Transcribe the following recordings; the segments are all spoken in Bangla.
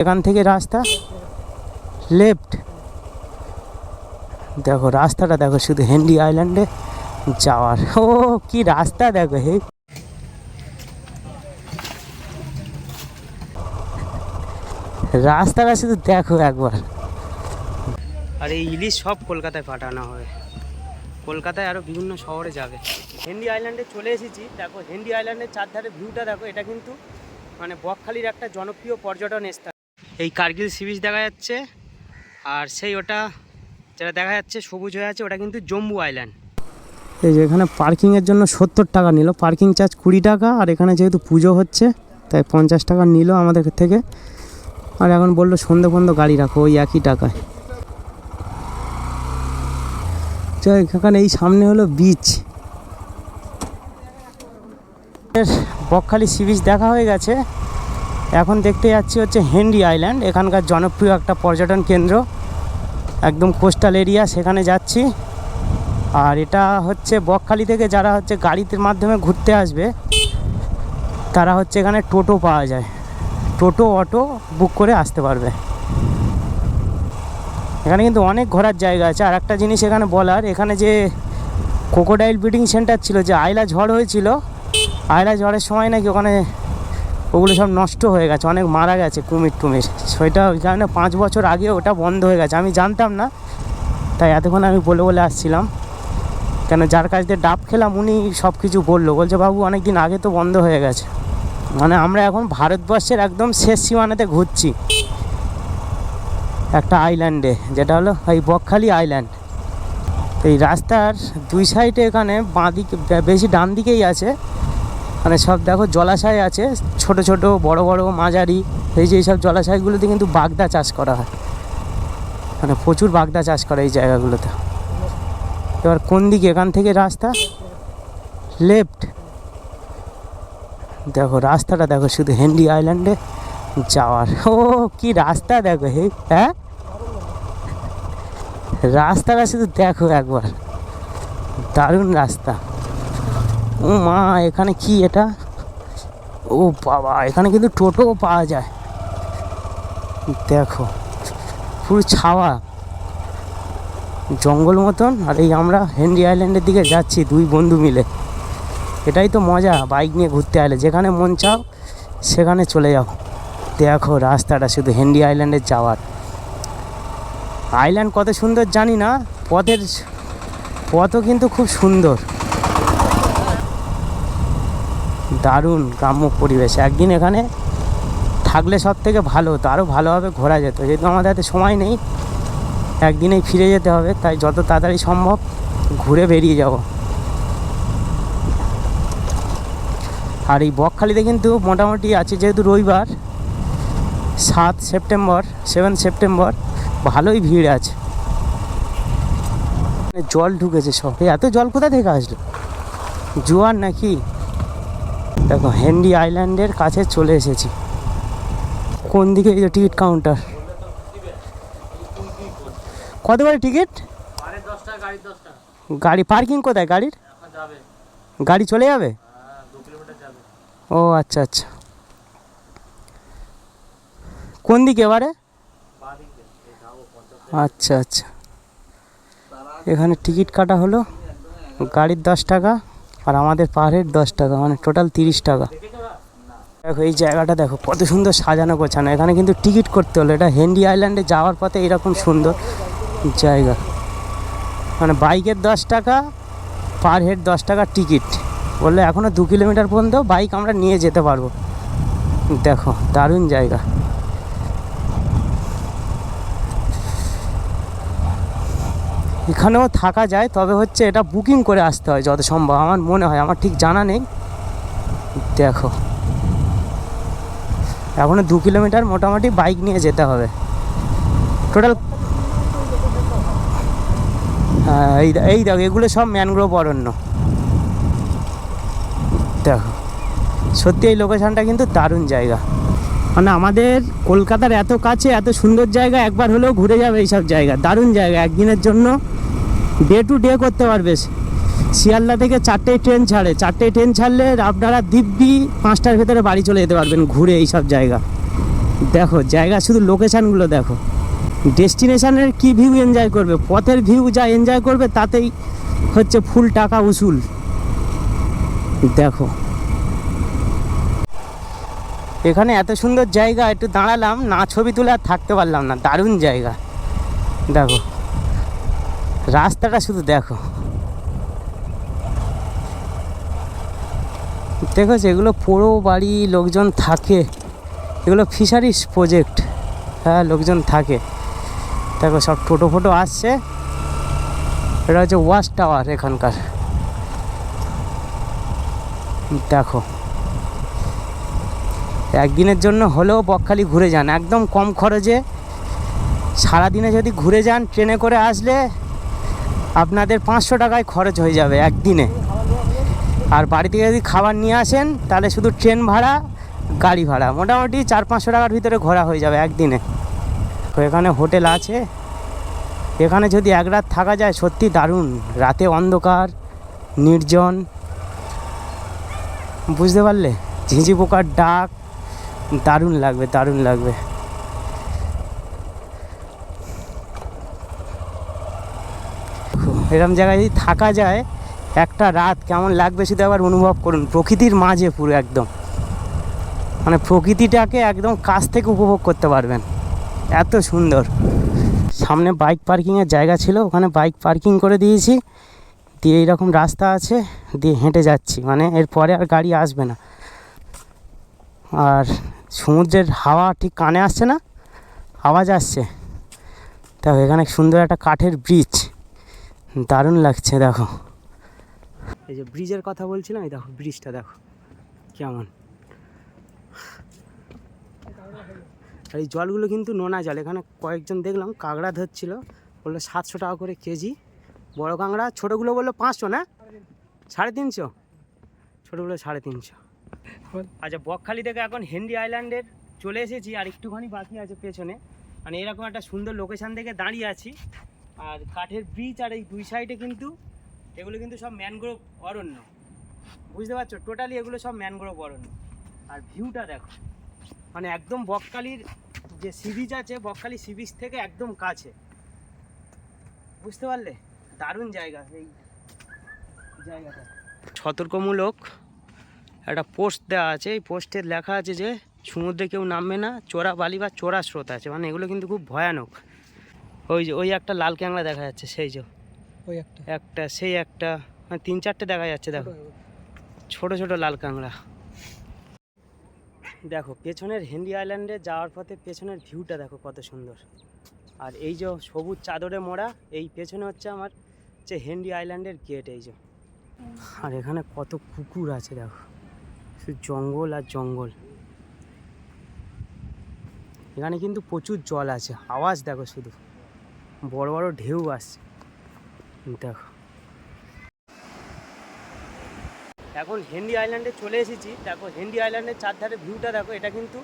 এখান থেকে রাস্তা লেফট দেখো, রাস্তাটা দেখো, শুধু হেনরি আইল্যান্ডে যাওয়ার। ও, কি রাস্তা দেখো, হে। রাস্তাটা শুধু দেখো একবার। আর, এই ইলিশ সব কলকাতায় পাঠানো হবে কলকাতায় আরও বিভিন্ন শহরে যাবে। হেনরি আইল্যান্ডে চলে এসেছি। দেখো হেনরি আইল্যান্ডের চারধারে ভিউটা দেখো, এটা কিন্তু মানে বকখালির একটা জনপ্রিয় পর্যটন স্থান। এই কার্গিল সি বিচ দেখা যাচ্ছে। আর সেই ওটা যেটা দেখা যাচ্ছে, সবুজ হয়ে আছে, ওটা কিন্তু জম্মু আইল্যান্ড এই যে এখানে পার্কিংয়ের জন্য সত্তর টাকা নিল। পার্কিং চার্জ কুড়ি টাকা, আর এখানে যেহেতু পুজো হচ্ছে, তাই পঞ্চাশ টাকা নিল আমাদের থেকে। আর এখন বলল সন্ধে ফন্ধে গাড়ি রাখো, ওই একই টাকায়। তো এখানে এই সামনে হলো বিচ বকখালি সি বিচ দেখা হয়ে গেছে। এখন দেখতে যাচ্ছি হচ্ছে হেনরি আইল্যান্ড। এখানকার জনপ্রিয় একটা পর্যটন কেন্দ্র। একদম কোস্টাল এরিয়া, সেখানে যাচ্ছি। আর এটা হচ্ছে বকখালি থেকে যারা হচ্ছে গাড়িতে মাধ্যমে ঘুরতে আসবে, তারা হচ্ছে এখানে টোটো পাওয়া যায়। টোটো, অটো বুক করে আসতে পারবে। এখানে কিন্তু অনেক ঘোরার জায়গা আছে। আর একটা জিনিস এখানে বলার, এখানে যে কোকোডাইল ব্রিডিং সেন্টার ছিল, যে আয়লা ঝড় হয়েছিল, আয়লা ঝড়ের সময় নাকি ওখানে ওগুলো সব নষ্ট হয়ে গেছে, অনেক মারা গেছে কুমির টুমির। সেটা ওই কারণে পাঁচ বছর আগে ওটা বন্ধ হয়ে গেছে, আমি জানতাম না। তাই এতক্ষণ আমি বলে বলে আসছিলাম। কেন যার কাছ দিয়ে ডাব খেলাম, উনি সব কিছু বলল। বলছে, বাবু অনেক দিন আগে তো বন্ধ হয়ে গেছে। মানে আমরা এখন ভারতবর্ষের একদম শেষ সীমানাতে ঘুরছি। একটা আইল্যান্ডে যেটা হলো এই বকখালি আইল্যান্ড এই রাস্তার দুই সাইডে এখানে বাঁ দিকে বেশি ডান দিকেই আছে। মানে সব দেখো জলাশয় আছে, ছোট ছোট, বড় বড়, মাঝারি, এই যে এইসব জলাশয়গুলোতে কিন্তু বাগদা চাষ করা হয়। মানে প্রচুর বাগদা চাষ করে এই জায়গাগুলোতে। এবার কোন দিকে? এখান থেকে রাস্তা? লেফট দেখো রাস্তাটা দেখো, শুধু হেনরি আইল্যান্ডে যাওয়ার। ও, কি রাস্তা দেখো হে হ্যাঁ? রাস্তাটা শুধু দেখো একবার। দারুণ রাস্তা। ও মা, এখানে কি এটা? ও বাবা, এখানে কিন্তু টোটোও পাওয়া যায়। দেখো, পুরো ছাওয়া। জঙ্গল মতন, আর এই আমরা হেনরি আইল্যান্ডের দিকে যাচ্ছি দুই বন্ধু মিলে। এটাই তো মজা, বাইক নিয়ে ঘুরতে আলে যেখানে মন চাও, সেখানে চলে যাও। দেখো, রাস্তাটা শুধু হেনরি আইল্যান্ডে যাওয়ার। আইল্যান্ড কত সুন্দর জানি না, পথের, পথও কিন্তু খুব সুন্দর। দারুণ গ্রাম্য পরিবেশ। একদিন এখানে থাকলে সব থেকে ভালো হতো আরও ভালোভাবে ঘোরা যেত। যেহেতু আমাদের হাতে সময় নেই, একদিনেই ফিরে যেতে হবে, তাই যত তাড়াতাড়ি সম্ভব ঘুরে বেরিয়ে যাব। আর এই বকখালিতে কিন্তু মোটামুটি আছে, যেহেতু রবিবার, সাত সেপ্টেম্বর, সেভেন সেপ্টেম্বর, ভালোই ভিড় আছে। জল ঢুকেছে সব। এত জল কোথা থেকে আসলো? জোয়ার নাকি? দেখো হেনরি আইল্যান্ডের কাছে চলে এসেছি। কোন দিকে? এই যে টিকিট কাউন্টার কত করে টিকিট? গাড়ি পার্কিং কোথায় গাড়ির? গাড়ি চলে যাবে? ও আচ্ছা আচ্ছা। কোন দিকে এবারে? আচ্ছা আচ্ছা। এখানে টিকিট কাটা হলো। গাড়ির দশ টাকা। আর আমাদের পার হেড দশ টাকা মানে টোটাল তিরিশ টাকা। দেখো, এই জায়গাটা দেখো, কত সুন্দর সাজানো গোছানো। এখানে কিন্তু টিকিট করতে হলো। এটা হেন্ডি আইল্যান্ডে যাওয়ার পথে এরকম সুন্দর জায়গা। মানে বাইকের দশ টাকা, পার হেড দশ টাকা টিকিট বললে এখনও দু কিলোমিটার পর্যন্ত বাইক আমরা নিয়ে যেতে পারব। দেখো, দারুণ জায়গা। এখানেও থাকা যায়, তবে হচ্ছে এটা বুকিং করে আসতে হয় যত সম্ভব। আমার মনে হয়, আমার ঠিক জানা নেই। দেখো। এখনও দু কিলোমিটার মোটামুটি বাইক নিয়ে যেতে হবে। টোটাল হ্যাঁ এই এই দেখো, এগুলো সব ম্যানগ্রোভ অরণ্য। দেখো। সত্যি এই লোকেশানটা কিন্তু দারুণ জায়গা। মানে আমাদের কলকাতার এত কাছে, এত সুন্দর জায়গা, একবার হলেও ঘুরে যাবে এইসব জায়গা। দারুণ জায়গা, একদিনের জন্য ডে টু ডে করতে পারবে শিয়ালদা থেকে চারটেই ট্রেন ছাড়ে। চারটেই ট্রেন ছাড়লে আপনারা দিব্যি পাঁচটার ভেতরে বাড়ি চলে যেতে পারবেন ঘুরে এইসব জায়গা। দেখো, জায়গা শুধু লোকেশানগুলো দেখো। ডেস্টিনেশানের কি ভিউ এনজয় করবে? পথের ভিউ যা এনজয় করবে, তাতেই হচ্ছে ফুল টাকা উসুল। দেখো। এখানে এত সুন্দর জায়গা, একটু দাঁড়ালাম, না ছবি তুলে আর থাকতে পারলাম না, দারুণ জায়গা। দেখো, রাস্তাটা শুধু দেখো। দেখো এগুলো পোড়ো বাড়ি, লোকজন থাকে। এগুলো ফিশারিস প্রজেক্ট হ্যাঁ লোকজন থাকে। দেখো সব টোটো ফোটো আসছে। এটা হচ্ছে ওয়াচ টাওয়ার এখানকার। দেখো। একদিনের জন্য হলেও বকখালি ঘুরে যান। একদম কম খরচে। সারাদিনে যদি ঘুরে যান, ট্রেনে করে আসলে আপনাদের পাঁচশো টাকায় খরচ হয়ে যাবে একদিনে। আর বাড়ি থেকে যদি খাবার নিয়ে আসেন, তাহলে শুধু ট্রেন ভাড়া, গাড়ি ভাড়া। মোটামুটি চার পাঁচশো টাকার ভিতরে ঘোরা হয়ে যাবে একদিনে। তো এখানে হোটেল আছে। এখানে যদি এক রাত থাকা যায়, সত্যি দারুণ। রাতে অন্ধকার, নির্জন। বুঝতে পারলে? ঝিঁঝি পোকার ডাক দারুণ লাগবে দারুণ লাগবে। এরকম জায়গায় যদি থাকা যায়, একটা রাত কেমন লাগবে সেটা আবার অনুভব করুন। প্রকৃতির মাঝে পুরো একদম। মানে প্রকৃতিটাকে একদম কাছ থেকে উপভোগ করতে পারবেন। এত সুন্দর। সামনে বাইক পার্কিংয়ের জায়গা ছিল, ওখানে বাইক পার্কিং করে দিয়েছি। দিয়ে এইরকম রাস্তা আছে, দিয়ে হেঁটে যাচ্ছি। মানে এরপরে আর গাড়ি আসবে না। আর সমুদ্রের হাওয়া ঠিক কানে আসছে না? আওয়াজ আসছে। দেখো, এখানে সুন্দর একটা কাঠের ব্রিজ দারুণ লাগছে, দেখো। এই যে ব্রিজের কথা বলছিলাম, এই দেখো ব্রিজটা দেখো। কেমন? আর এই জলগুলো কিন্তু নোনা জল। এখানে কয়েকজন দেখলাম, কাঁকড়া ধরছিল। বলল সাতশো টাকা করে কেজি। বড় কাঁকড়া, ছোটোগুলো বলল পাঁচশো, না? সাড়ে তিনশো? ছোটোগুলো সাড়ে তিনশো। আচ্ছা বকখালি থেকে এখন হেনরি আইল্যান্ডের চলে এসেছি, আর একটুখানি বাকি আছে পেছনে। মানে এরকম একটা সুন্দর লোকেশান থেকে দাঁড়িয়ে আছি। আর কাঠের ব্রিজ আর এই দুই সাইডে কিন্তু এগুলো কিন্তু সব ম্যানগ্রোভ অরণ্য। বুঝতে পারছ? টোটালি এগুলো সব ম্যানগ্রোভ অরণ্য। আর ভিউটা দেখো। মানে একদম বকখালির যে সি বিচ আছে, বকখালি সি বিচ থেকে একদম কাছে। বুঝতে পারলে? দারুণ জায়গা এই জায়গাটা। সতর্কমূলক একটা পোস্ট দেওয়া আছে। এই পোস্টে লেখা আছে যে সমুদ্রে কেউ নামবে না চোরা বালি বা চোরা স্রোত আছে। মানে এগুলো কিন্তু খুব ভয়ানক। ওই যে ওই একটা লাল ক্যাংলা দেখা যাচ্ছে সেই যে। ওই একটা। একটা সেই একটা। মানে তিন চারটে দেখা যাচ্ছে দেখো। ছোট ছোট লাল কাঁকড়া দেখো পেছনের হেনরি আইল্যান্ডে যাওয়ার পথে পেছনের ভিউটা দেখো কত সুন্দর। আর এই যে সবুজ চাদরে মোড়া এই পেছনে হচ্ছে আমার যে হেনরি আইল্যান্ডের গেট এই যে। আর এখানে কত কুকুর আছে দেখো। জঙ্গল আর জঙ্গল। এখানে কিন্তু প্রচুর জল আছে। আওয়াজ দেখো শুধু। বড় বড় ঢেউ আসছে। দেখো। এখন হেন্ডি আইল্যান্ডে চলে এসেছি। দেখো, হেন্ডি আইল্যান্ডের চারধারে ভিউটা দেখো। এটা কিন্তু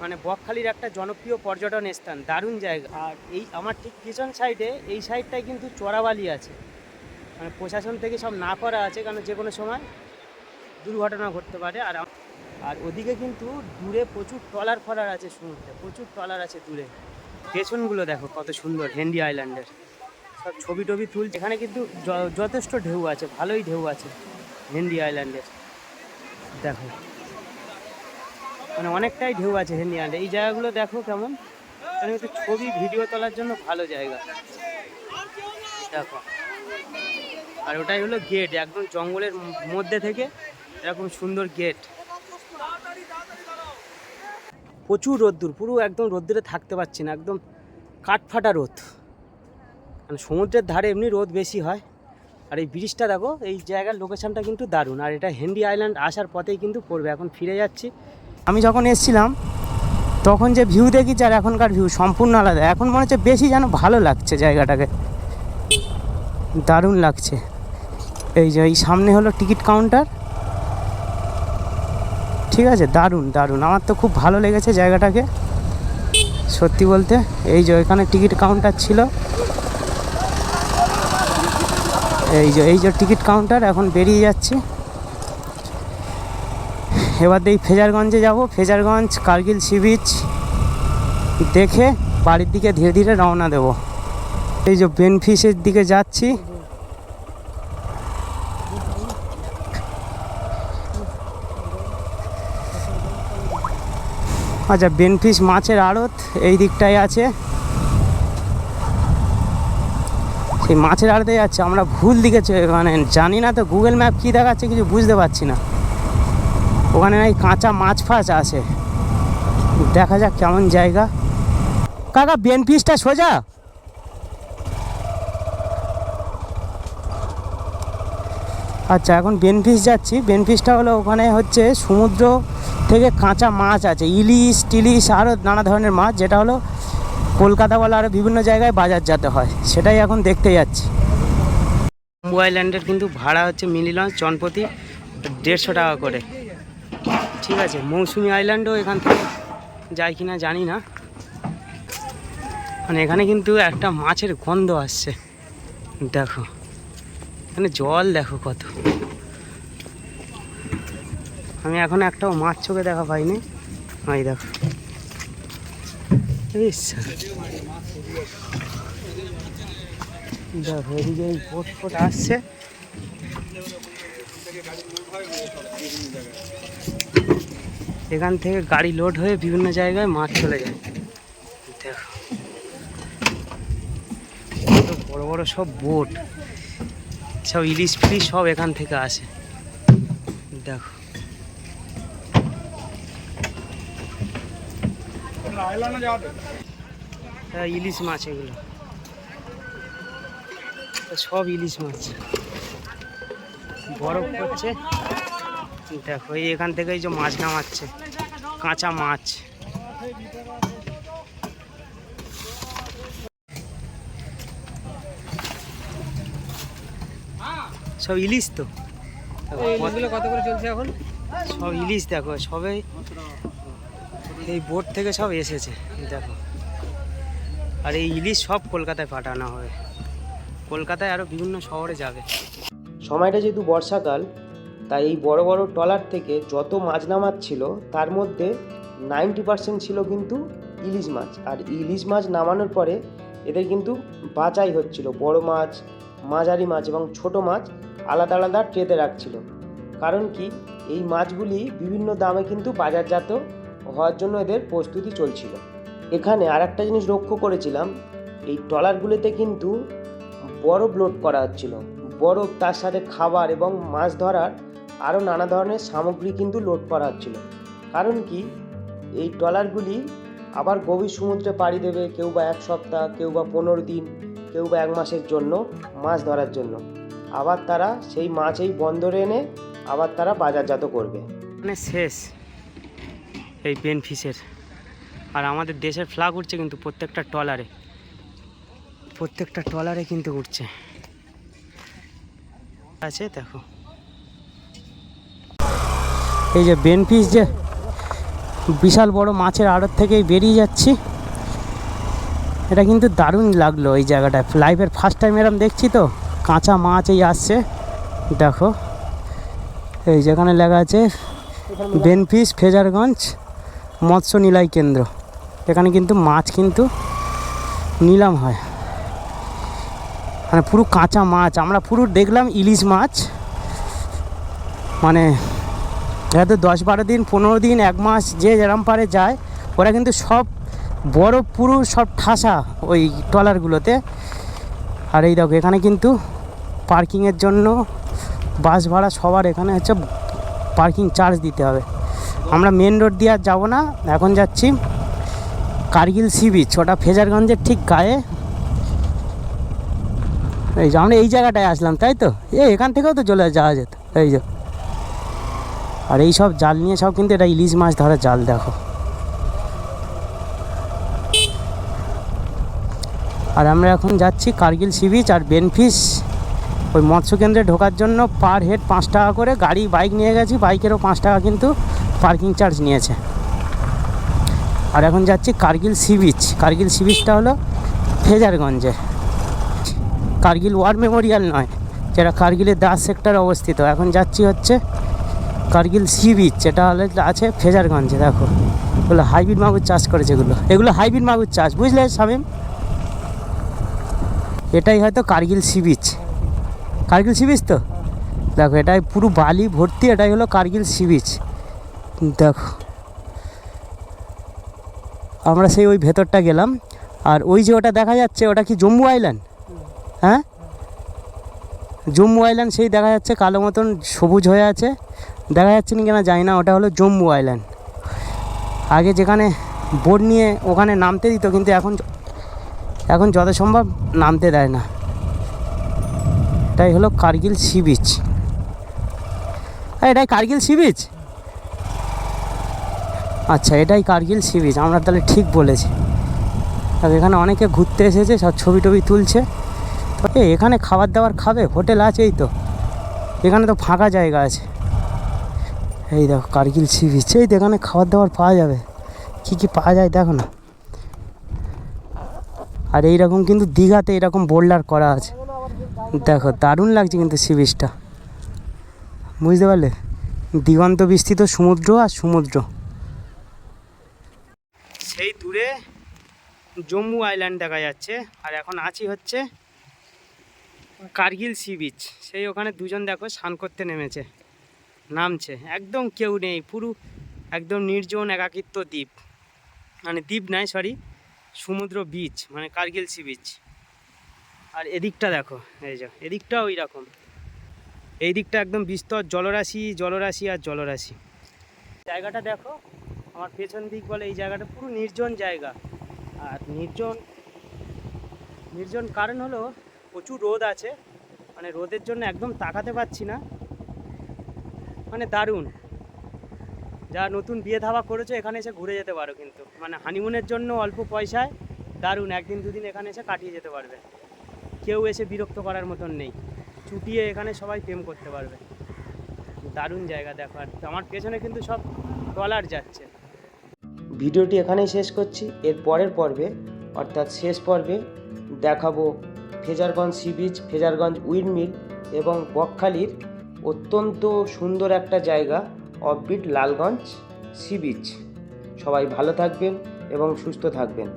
মানে বকখালির একটা জনপ্রিয় পর্যটন স্থান। দারুণ জায়গা। আর এই আমার ঠিক পিছন সাইডে এই সাইডটায় কিন্তু চোরাবালি আছে। মানে প্রশাসন থেকে সব না করা আছে। কারণ যে কোনো সময় দুর্ঘটনা ঘটতে পারে আর আর ওদিকে কিন্তু দূরে প্রচুর ট্রলার ফলার আছে সমুদ্রে, প্রচুর ট্রলার আছে দূরে। পেছনগুলো দেখো কত সুন্দর হেনরি আইল্যান্ডের। সব ছবি টবি তুলছে এখানে কিন্তু যথেষ্ট ঢেউ আছে, ভালোই ঢেউ আছে হেনরি আইল্যান্ডের। দেখো। মানে অনেকটাই ঢেউ আছে হেনরি আইল্যান্ডে। এই জায়গাগুলো দেখো কেমন? কিন্তু ছবি, ভিডিও তোলার জন্য ভালো জায়গা। দেখো। আর ওটাই হলো গেট একদম জঙ্গলের মধ্যে থেকে এরকম সুন্দর গেট প্রচুর রোদ্দুর, পুরো একদম রোদ্দুরে থাকতে পারছি না, একদম কাঠফাটা রোদ। মানে সমুদ্রের ধারে এমনি রোদ বেশি হয়। আর এই ব্রিজটা দেখো, এই জায়গার লোকেশানটা কিন্তু দারুণ। আর এটা হেন্ডি আইল্যান্ড আসার পথেই কিন্তু পড়বে, এখন ফিরে যাচ্ছি। আমি যখন এসেছিলাম, তখন যে ভিউ দেখেছি আর এখনকার ভিউ সম্পূর্ণ আলাদা। এখন মনে হচ্ছে বেশি যেন ভালো লাগছে জায়গাটাকে। দারুণ লাগছে। এই যে, এই সামনে হলো টিকিট কাউন্টার ঠিক আছে? দারুণ দারুণ। আমার তো খুব ভালো লেগেছে জায়গাটাকে। সত্যি বলতে, এই যে এখানে টিকিট কাউন্টার ছিল। এই যে এই যে টিকিট কাউন্টার, এখন বেরিয়ে যাচ্ছি। এবার এই ফেজারগঞ্জে যাব। ফেজারগঞ্জ কার্গিল সি বিচ দেখে বাড়ির দিকে ধীরে ধীরে রওনা দেব। এই যে বেনফিসের দিকে যাচ্ছি। আচ্ছা বেনফিস মাছের আড়ত এই দিকটাই আছে। সেই মাছের আড়তে যাচ্ছে আমরা ভুল দিকে মানে জানি না তো, গুগল ম্যাপ কী দেখাচ্ছে কিছু বুঝতে পারছি না। ওখানে নাই কাঁচা মাছ ফাছ আছে। দেখা যাক কেমন জায়গা। কাকা বেনফিসটা সোজা? আচ্ছা এখন বেনফিস যাচ্ছি। বেনফিসটা হলো ওখানে হচ্ছে সমুদ্র থেকে কাঁচা মাছ আছে। ইলিশ, টিলিশ আরও নানা ধরনের মাছ, যেটা হলো কলকাতা বলা আরও বিভিন্ন জায়গায় বাজারজাত হয়। সেটাই এখন দেখতে যাচ্ছি। জম্বু আইল্যান্ডের কিন্তু ভাড়া হচ্ছে মিনি লঞ্চ জনপ্রতি দেড়শো টাকা করে। ঠিক আছে, মৌসুমি আইল্যান্ডও এখান থেকে যায় কিনা জানি না। মানে এখানে কিন্তু একটা মাছের গন্ধ আসছে। দেখো। এখানে জল দেখো কত। আমি এখন একটাও মাছ চোখে দেখা পাইনি। এই দেখো। দেখো, এদিকে এই ফোট আসছে। এখান থেকে গাড়ি লোড হয়ে বিভিন্ন জায়গায় মাছ চলে যায়। দেখো। বড় বড় সব বোট। সব ইলিশ ফিলিশ সব এখান থেকে আসে। দেখো। হ্যাঁ, ইলিশ মাছ এগুলো। সব ইলিশ মাছ। বরফ পড়ছে। দেখো এখান থেকে এই যে মাছ নামাচ্ছে কাঁচা মাছ। সব ইলিশ তো। কত করে চলছে এখন? সব ইলিশ দেখো সবে এই বোট থেকে সব এসেছে দেখো। আর এই ইলিশ সব কলকাতায় পাঠানো হবে কলকাতায় আরও বিভিন্ন শহরে যাবে। সময়টা যেহেতু বর্ষাকাল তাই এই বড় বড় ট্রলার থেকে যত মাছ নামাচ্ছিল তার মধ্যে নাইনটি পার্সেন্ট ছিল কিন্তু ইলিশ মাছ। আর ইলিশ মাছ নামানোর পরে এদের কিন্তু বাছাই হচ্ছিল। বড় মাছ মাঝারি মাছ এবং ছোট মাছ আলাদা আলাদা ট্রেতে রাখছিল। কারণ কি, এই মাছগুলি বিভিন্ন দামে কিন্তু বাজারজাত হওয়ার জন্য এদের প্রস্তুতি চলছিল। এখানে আর একটা জিনিস লক্ষ্য করেছিলাম, এই ট্রলারগুলিতে কিন্তু বরফ লোড করা হচ্ছিল। বরফ, তার সাথে খাবার এবং মাছ ধরার আরও নানা ধরনের সামগ্রী কিন্তু লোড করা হচ্ছিল। কারণ কি, এই ট্রলারগুলি আবার গভীর সমুদ্রে পাড়ি দেবে কেউ বা এক সপ্তাহ, কেউ বা পনেরো দিন, কেউ বা এক মাসের জন্য মাছ ধরার জন্য। আবার তারা সেই মাছ এই বন্দরে এনে আবার তারা বাজারজাত করবে। মানে শেষ এই পেন ফিশের। আর আমাদের দেশের ফ্ল্যাগ উঠছে কিন্তু প্রত্যেকটা ট্রলারে। প্রত্যেকটা ট্রলারে কিন্তু উঠছে আছে, দেখো। এই যে বেনফিস যে বিশাল বড় মাছের আড়ত থেকেই বেরিয়ে যাচ্ছি। এটা কিন্তু দারুণ লাগল এই জায়গাটায়। লাইফের ফার্স্ট টাইম এরম দেখছি তো। কাঁচা মাছ এই আসছে। দেখো, এই যেখানে লেখা আছে, বেনফিস, ফেজারগঞ্জ, মৎস্য নিলয় কেন্দ্র। এখানে কিন্তু মাছ কিন্তু নিলাম হয়। মানে পুরো কাঁচা মাছ, আমরা পুরো দেখলাম ইলিশ মাছ। মানে এরা তো দশ বারো দিন, পনেরো দিন, এক মাস যে যেরম পারে যায়, ওরা কিন্তু সব বড় পুরো সব ঠাসা ওই ট্রলারগুলোতে। আর এই দেখো, এখানে কিন্তু পার্কিংয়ের জন্য বাস ভাড়া সবার এখানে হচ্ছে পার্কিং চার্জ দিতে হবে। আমরা মেন রোড দিয়ে আর যাব না, এখন যাচ্ছি কার্গিল সি বিচ, ওটা ফেজারগঞ্জের ঠিক গায়ে। এই যে, আমরা এই জায়গাটায় আসলাম, তাই তো? এ, এখান থেকেও তো চলে যাওয়া যেত, এই যে। আর এই সব জাল নিয়ে সব কিন্তু এটা ইলিশ মাছ ধরার জাল, দেখো। আর আমরা এখন যাচ্ছি কার্গিল সি বিচ আর বেনফিস। ওই মৎস্য কেন্দ্রে ঢোকার জন্য পার হেড পাঁচ টাকা করে। গাড়ি, বাইক নিয়ে গেছি, বাইকেরও পাঁচ টাকা কিন্তু পার্কিং চার্জ নিয়েছে। আর এখন যাচ্ছি Kargil sea beach. Kargil sea বিচটা হলো ফেজারগঞ্জে। কার্গিল ওয়ার মেমোরিয়াল নয়, যেটা কার্গিলের দাস সেক্টরে অবস্থিত। এখন যাচ্ছি হচ্ছে কার্গিল সি বিচ, যেটা হলে আছে ফেজারগঞ্জে, দেখো। এগুলো হাইব্রিড মাগুর চাষ করেছে এগুলো। এগুলো হাইব্রিড মাগুর চাষ, বুঝলে শামিম? এটাই হয়তো Kargil sea beach. Kargil sea beach তো? দেখো, এটাই পুরো বালি ভর্তি, এটাই হলো কার্গিল সি বিচ। দেখো। আমরা সেই ওই ভেতরটা গেলাম, আর ওই যে ওটা দেখা যাচ্ছে, ওটা কি জম্মু আইল্যান্ড? হ্যাঁ? জম্মু আইল্যান্ড, সেই দেখা যাচ্ছে কালো মতন সবুজ হয়ে আছে। দেখা যাচ্ছে না কিনা জানি না, ওটা হলো জম্মু আইল্যান্ড। আগে যেখানে বোট নিয়ে ওখানে নামতে দিত, কিন্তু এখন এখন যত সম্ভব নামতে দেয় না। এটাই হলো কার্গিল সি বিচ। এটাই কার্গিল সি বিচ? আচ্ছা এটাই কার্গিল সি বিচ, আমরা তাহলে ঠিক বলেছি। এখানে অনেকে ঘুরতে এসেছে, সব ছবি টবি তুলছে। তো এখানে খাবার দাবার খাবে? হোটেল আছেই তো। এখানে তো ফাঁকা জায়গা আছে। এই দেখো, কার্গিল সি বিচ, এই তো এখানে খাবার দাবার পাওয়া যাবে। কী কী পাওয়া যায় দেখো না। আর এইরকম কিন্তু দীঘাতে এরকম বোল্ডার করা আছে। দেখো, দারুণ লাগছে কিন্তু সি বিচটা বুঝতে পারলে? দিগন্ত বিস্তৃত সমুদ্র আর সমুদ্র। সেই দূরে জম্মু আইল্যান্ড দেখা যাচ্ছে। আর এখন আছি হচ্ছে কার্গিল সি বিচ সেই ওখানে দুজন দেখো স্নান করতে নেমেছে। নামছে। একদম কেউ নেই, পুরো একদম নির্জন একাকিত্ব দ্বীপ। মানে দ্বীপ নয় সরি সমুদ্র বিচ মানে কার্গিল সি বিচ আর এদিকটা দেখো, এই যে, এদিকটাও ওই রকম এই দিকটা একদম বিস্তর জলরাশি জলরাশি আর জলরাশি। জায়গাটা দেখো, আমার পেছন দিক বলে এই জায়গাটা পুরো নির্জন জায়গা। আর নির্জন নির্জন কারণ হলো প্রচুর রোদ আছে। মানে রোদের জন্য একদম তাকাতে পারছি না। মানে দারুণ। যা নতুন বিয়ে ধাবা করেছ, এখানে এসে ঘুরে যেতে পারো কিন্তু। মানে হানিমুনের জন্য অল্প পয়সায় দারুণ, একদিন দুদিন এখানে এসে কাটিয়ে যেতে পারবে। কেউ এসে বিরক্ত করার মতন নেই। চুটিয়ে এখানে সবাই প্রেম করতে পারবে। দারুণ জায়গা দেখো। আর আমার পেছনে কিন্তু সব ট্রলার যাচ্ছে। ভিডিওটি এখানেই শেষ করছি। এর পরের পর্বে, অর্থাৎ শেষ পর্বে, দেখাবো Fraserganj sea beach Fraserganj windmill এবং বকখালির অত্যন্ত সুন্দর একটা জায়গা। Offbeat Lalganj sea beach. সবাই ভালো থাকবেন এবং সুস্থ থাকবেন।